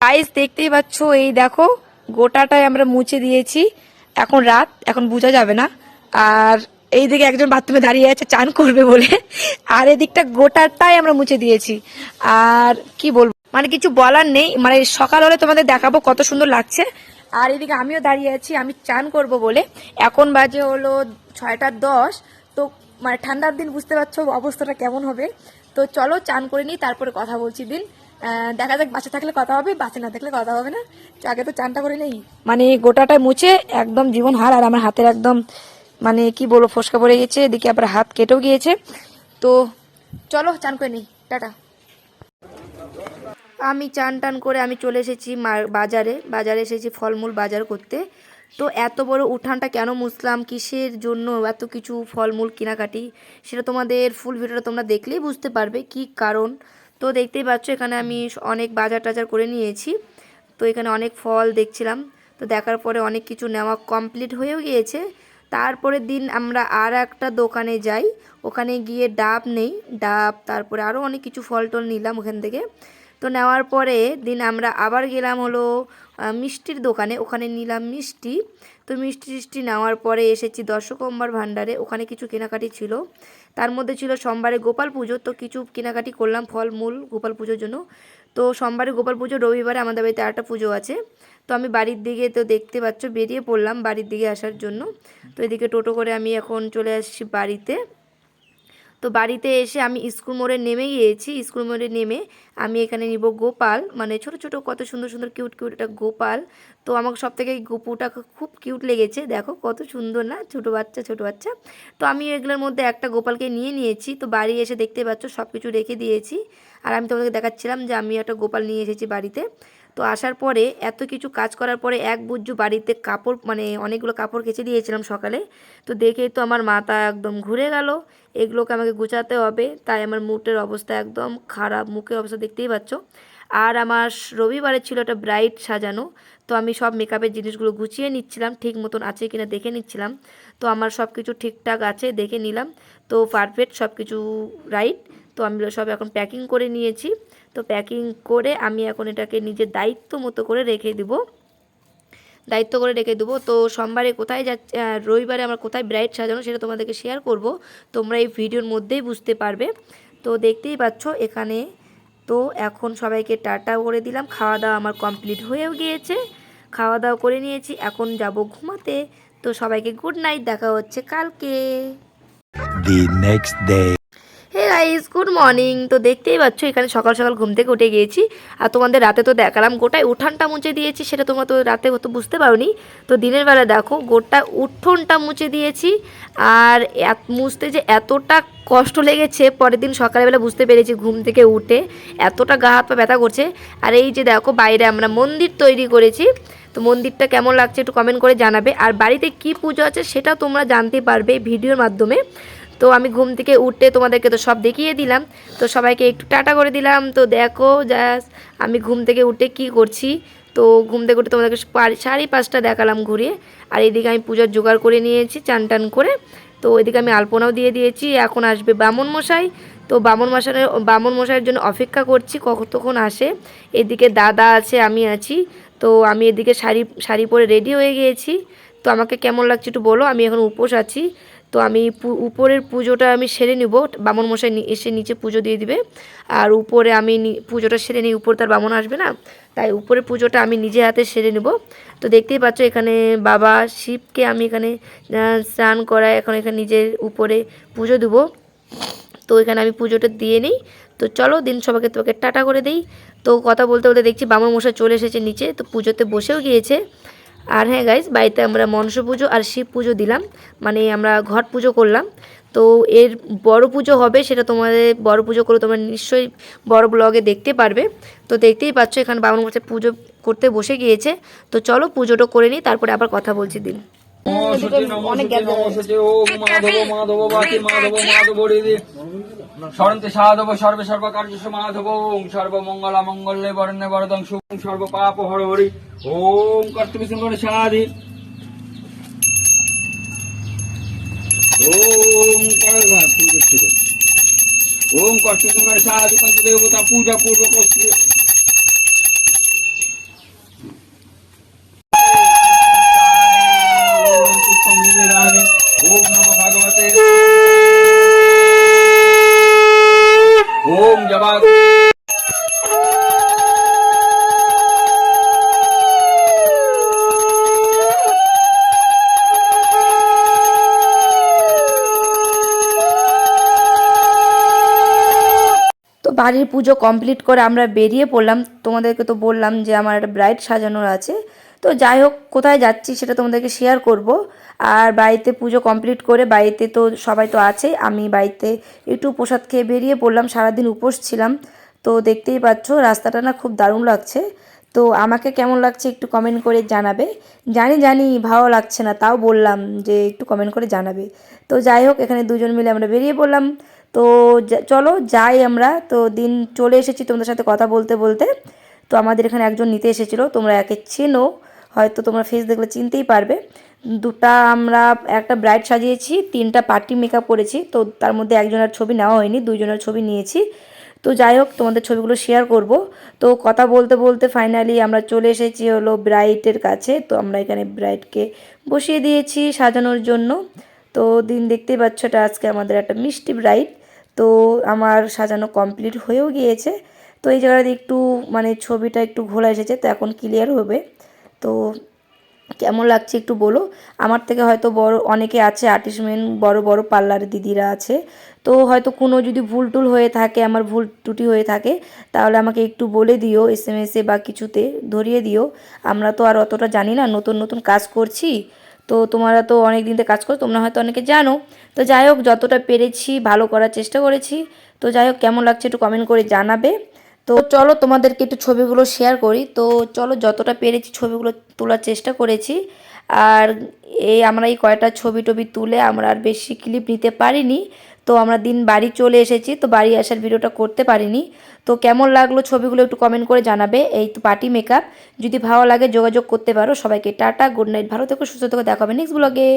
Guys দেখতেই পাচ্ছ, এই দেখো, গোটাটাই আমরা মুছে দিয়েছি। এখন রাত, এখন বোঝা যাবে না। আর এইদিকে একজন বাথরুমে দাঁড়িয়ে আছে, চান করবে বলে। আর এদিকটা গোটাটাই আমরা মুছে দিয়েছি। আর কি বলব? মানে কিছু বলার নেই। মানে সকাল হলে তোমাদের দেখাবো কত সুন্দর লাগছে। আর এদিকে আমিও দাঁড়িয়ে আছি, আমি চান করব বলে। এখন বাজে হলো ছয়টা দশ। তো মানে ঠান্ডার দিন, বুঝতে পারছ অবস্থাটা কেমন হবে। তো চলো চান করে নিই, তারপরে কথা বলছি দিন। দেখা যাক বাচ্চা থাকলে কথা হবে বাচ্চা না থাকলে কথা হবে না। তো আগে তো চানটা করে নেই। মানে গোটাটা মুছে একদম জীবন হার আর আমার হাতের একদম মানে কি বলব ফসকা পড়ে গেছে এদিকে আবার হাত কেটেও গিয়েছে। তো চলো চান করে নিই। টাটা। আমি চান টান করে আমি চলে এসেছি বাজারে। বাজারে এসেছি ফলমূল বাজার করতে। তো এত বড় উঠানটা কেন মুসলাম কিসের জন্য এত কিছু ফলমূল কেনাকাটি? সেটা তোমাদের ফুল ভিডিওটা তোমরা দেখলেই বুঝতে পারবে কি কারণ। তো দেখতেই পাচ্ছ এখানে আমি অনেক বাজার টাজার করে নিয়েছি। তো এখানে অনেক ফল দেখছিলাম। তো দেখার পরে অনেক কিছু নেওয়া কমপ্লিট হয়েও গিয়েছে। তারপরের দিন আমরা আর একটা দোকানে যাই। ওখানে গিয়ে ডাব নেই। ডাব, তারপরে আরও অনেক কিছু ফল টল নিলাম ওখান থেকে। তো নেওয়ার পরে দিন আমরা আবার গেলাম হলো মিষ্টির দোকানে। ওখানে নিলাম মিষ্টি। তো মিষ্টি টিষ্টি নেওয়ার পরে এসেছি দর্শকম্বার ভাণ্ডারে। ওখানে কিছু কেনাকাটি ছিল। তার মধ্যে ছিল সোমবারে গোপাল পুজো, তো কিছু কেনাকাটি করলাম ফলমূল গোপাল পুজোর জন্য। তো সোমবারে গোপাল পুজো, রবিবারে আমাদের বাড়িতে একটা পুজো আছে। তো আমি বাড়ির দিকে তো দেখতে পাচ্ছ, বেরিয়ে পড়লাম বাড়ির দিকে আসার জন্য। তো এদিকে টোটো করে আমি এখন চলে আসছি বাড়িতে। তো বাড়িতে এসে আমি স্কুল মোড়ে নেমে গিয়েছি। স্কুল মোড়ে নেমে আমি এখানে নিব গোপাল। মানে ছোট ছোট কত সুন্দর সুন্দর, কিউট কিউট একটা গোপাল। তো আমাকে সব থেকে গোপুটা খুব কিউট লেগেছে। দেখো কত সুন্দর না? ছোট বাচ্চা ছোট বাচ্চা। তো আমি এগুলোর মধ্যে একটা গোপালকে নিয়ে নিয়েছি। তো বাড়ি এসে দেখতে পাচ্ছ সব কিছু রেখে দিয়েছি। আর আমি তোমাদেরকে দেখাচ্ছিলাম যে আমি একটা গোপাল নিয়ে এসেছি বাড়িতে। তো আসার পরে এত কিছু কাজ করার পরে এক বুজ্জু বাড়িতে কাপড় মানে অনেকগুলো কাপড় কেচে দিয়েছিলাম সকালে। তো দেখেই তো আমার মাথা একদম ঘুরে গেল। এগুলোকে আমাকে গুছাতে হবে। তাই আমার মুখের অবস্থা একদম খারাপ, মুখের অবস্থা দেখতেই পাচ্ছ। আর আমার রবিবারে ছিল একটা ব্রাইট সাজানো। তো আমি সব মেকআপের জিনিসগুলো গুছিয়ে নিচ্ছিলাম, ঠিক মতন আছে কিনা দেখে নিচ্ছিলাম। তো আমার সব কিছু ঠিকঠাক আছে দেখে নিলাম। তো পারফেক্ট সব কিছু রাইট তো আমি সব এখন প্যাকিং করে নিয়েছি। প্যাকিং করে আমি এখন এটাকে নিজের দায়িত্ব মতো করে রেখে দিব। দায়িত্ব করে রেখে দেবো। তো সোমবারে কোথায় যাচ্ছে রবিবারে আমার কোথায় ব্রাইট সাজানো সেটা তোমাদেরকে শেয়ার করব। তোমরা এই ভিডিওর মধ্যেই বুঝতে পারবে। তো দেখতেই পাচ্ছ এখানে, তো এখন সবাইকে টাটা করে দিলাম। খাওয়া দাওয়া আমার কমপ্লিট হয়েও গিয়েছে। খাওয়া দাওয়া করে নিয়েছি। এখন যাব ঘুমাতে। তো সবাইকে গুড নাইট দেখা হচ্ছে কালকে। The next day. Guys good morning তো দেখতেই পাচ্ছ, এখানে সকাল সকাল ঘুম থেকে উঠে গিয়েছি। আর তোমাদের রাতে তো দেখালাম, গোটায় উঠানটা মুছে দিয়েছি, সেটা তোমরা তো রাতে হয়তো বুঝতে পারোনি। তো দিনের বেলা দেখো, গোটা উঠোনটা মুছে দিয়েছি। আর এত- মুছতে যে এতটা কষ্ট লেগেছে, পরের দিন সকালবেলা বুঝতে পেরেছি ঘুম থেকে উঠে এতটা গা হাত পা ব্যথা করছে। আর এই যে দেখো, বাইরে আমরা মন্দির তৈরি করেছি। তো মন্দিরটা কেমন লাগছে একটু কমেন্ট করে জানাবে। আর বাড়িতে কি পুজো আছে সেটা তোমরা জানতে পারবে ভিডিওর মাধ্যমে। তো আমি ঘুম থেকে উঠতে তোমাদেরকে তো সব দেখিয়ে দিলাম। তো সবাইকে একটু টাটা করে দিলাম। তো দেখো জাস্ট আমি ঘুম থেকে উঠে কি করছি? তো ঘুম থেকে উঠে তোমাদেরকে সাড়ে পাঁচটা দেখালাম ঘুরিয়ে আর এদিকে আমি পূজার জোগাড় করে নিয়েছি, চান টান করে। তো এদিকে আমি আলপনাও দিয়ে দিয়েছি। এখন আসবে বামন মশাই। তো বামন মশাইয়ের বামন মশাইয়ের জন্য অপেক্ষা করছি, কতক্ষণ আসে। এদিকে দাদা আছে, আমি আছি। তো আমি এদিকে শাড়ি শাড়ি পরে রেডি হয়ে গিয়েছি। তো আমাকে কেমন লাগছে একটু বলো, আমি এখন উপোস আছি। তো আমি উপরের পুজোটা আমি সেরে নিব। বামন মশাই এসে নিচে পুজো দিয়ে দিবে। আর উপরে আমি পুজোটা সেরে নিই, উপরে তার বামন আসবে না। তাই উপরের পুজোটা আমি নিজে হাতে সেরে নেব। তো দেখতেই পাচ্ছ এখানে বাবা শিবকে আমি এখানে স্নান করায় এখন এখানে নিজের উপরে পুজো দেবো। তো এখানে আমি পুজোটা দিয়ে নিই। তো চলো দিন সবাইকে তোমাকে টাটা করে দিই। তো কথা বলতে বলতে দেখছি বামন মশাই চলে এসেছে নিচে। তো পুজোতে বসেও গিয়েছে। আর হ্যাঁ গাইজ বাড়িতে আমরা মনস পুজো আর শিব পুজো দিলাম। মানে আমরা ঘট পুজো করলাম। তো এর বড় পুজো হবে সেটা তোমাদের বড় পুজো করে তোমরা নিশ্চয়ই বড় ব্লগে দেখতে পারবে। তো দেখতেই পাচ্ছ, এখানে বামন মশাই পুজো করতে বসে গিয়েছে। তো চলো পুজোটা করে নিই, তারপরে আবার কথা বলছি দিন। সরন্তে সাধব সর্বে সর্ব কার্য মাধব ওম সর্বমঙ্গল মঙ্গলে বরণ্যে বরদং শুভং সর্ব পাপ হর হরি। ওম কর্তব্য সুন্দর সাধি। ওম কর্তব্য সাধি। পঞ্চদেবতা পূজা পূর্বক ওম নমো ভগবতে ওম জবা তো বাড়ির পুজো কমপ্লিট করে আমরা বেরিয়ে পড়লাম। তোমাদেরকে তো বললাম যে আমার একটা ব্রাইড সাজানোর আছে। তো যাই হোক, কোথায় যাচ্ছি সেটা তোমাদেরকে শেয়ার করব। আর বাড়িতে পুজো কমপ্লিট করে বাড়িতে তো সবাই তো আছে আমি বাড়িতে একটু প্রসাদ খেয়ে বেরিয়ে পড়লাম, সারাদিন উপোস ছিলাম। তো দেখতেই পাচ্ছ, রাস্তাটা না খুব দারুণ লাগছে। তো আমাকে কেমন লাগছে একটু কমেন্ট করে জানাবে। জানি জানি ভালো লাগছে না, তাও বললাম যে একটু কমেন্ট করে জানাবে। তো যাই হোক, এখানে দুজন মিলে আমরা বেরিয়ে পড়লাম। তো চলো যাই আমরা। তো দিন চলে এসেছি তোমাদের সাথে কথা বলতে বলতে। তো আমাদের এখানে একজন নিতে এসেছিল, তোমরা একে চেনো। হয়তো তোমরা ফেস দেখলে চিনতেই পারবে। দুটা আমরা একটা ব্রাইড সাজিয়েছি, তিনটা পার্টি মেকআপ করেছি, তো তার মধ্যে একজনের ছবি নেওয়া হয়নি, দুইজনের ছবি নিয়েছি। তো যাই হোক, তোমাদের ছবিগুলো শেয়ার করব। তো কথা বলতে বলতে ফাইনালি আমরা চলে এসেছি হলো ব্রাইটের কাছে। তো আমরা এখানে ব্রাইডকে বসিয়ে দিয়েছি সাজানোর জন্য। তো দিন দেখতেই পাচ্ছ এটা আজকে আমাদের একটা মিষ্টি ব্রাইড তো আমার সাজানো কমপ্লিট হয়েও গিয়েছে। তো এই জায়গাটাতে একটু মানে ছবিটা একটু ঘোলা এসেছে, তো এখন ক্লিয়ার হবে। তো কেমন লাগছে একটু বলো? আমার থেকে হয়তো বড়, অনেকে আছে আর্টিস্টমেন বড় বড় পার্লার দিদিরা আছে। তো হয়তো কোনো যদি ভুল টুল হয়ে থাকে, আমার ভুল ত্রুটি হয়ে থাকে, তাহলে আমাকে একটু বলে দিও এস এম এসে বা কিছুতে ধরিয়ে দিও। আমরা তো আর অতটা জানি না, নতুন নতুন কাজ করছি। তো তোমরা তো অনেক দিন কাজ করো, তোমরা হয়তো অনেকে জানো। তো যাই হোক, যতটা পেরেছি, ভালো করার চেষ্টা করেছি। তো যাই হোক, কেমন লাগছে একটু কমেন্ট করে জানাবে। তো চলো তোমাদেরকে একটু ছবিগুলো শেয়ার করি। তো চলো যতটা পেরেছি ছবিগুলো তোলার চেষ্টা করেছি। আর এই আমরা এই কয়টা ছবি টবি তুলে আমরা আর বেশি ক্লিপ নিতে পারিনি। তো আমরা দিন বাড়ি চলে এসেছি, তো বাড়ি আসার ভিডিওটা করতে পারিনি। তো কেমন লাগল ছবিগুলো একটু কমেন্ট করে জানাবে। এই তো পার্টি মেকআপ যদি ভালো লাগে যোগাযোগ করতে পারো। সবাইকে টাটা গুড নাইট ভালো থেকো, সুস্থ থেকো, দেখা হবে নেক্সট ব্লগে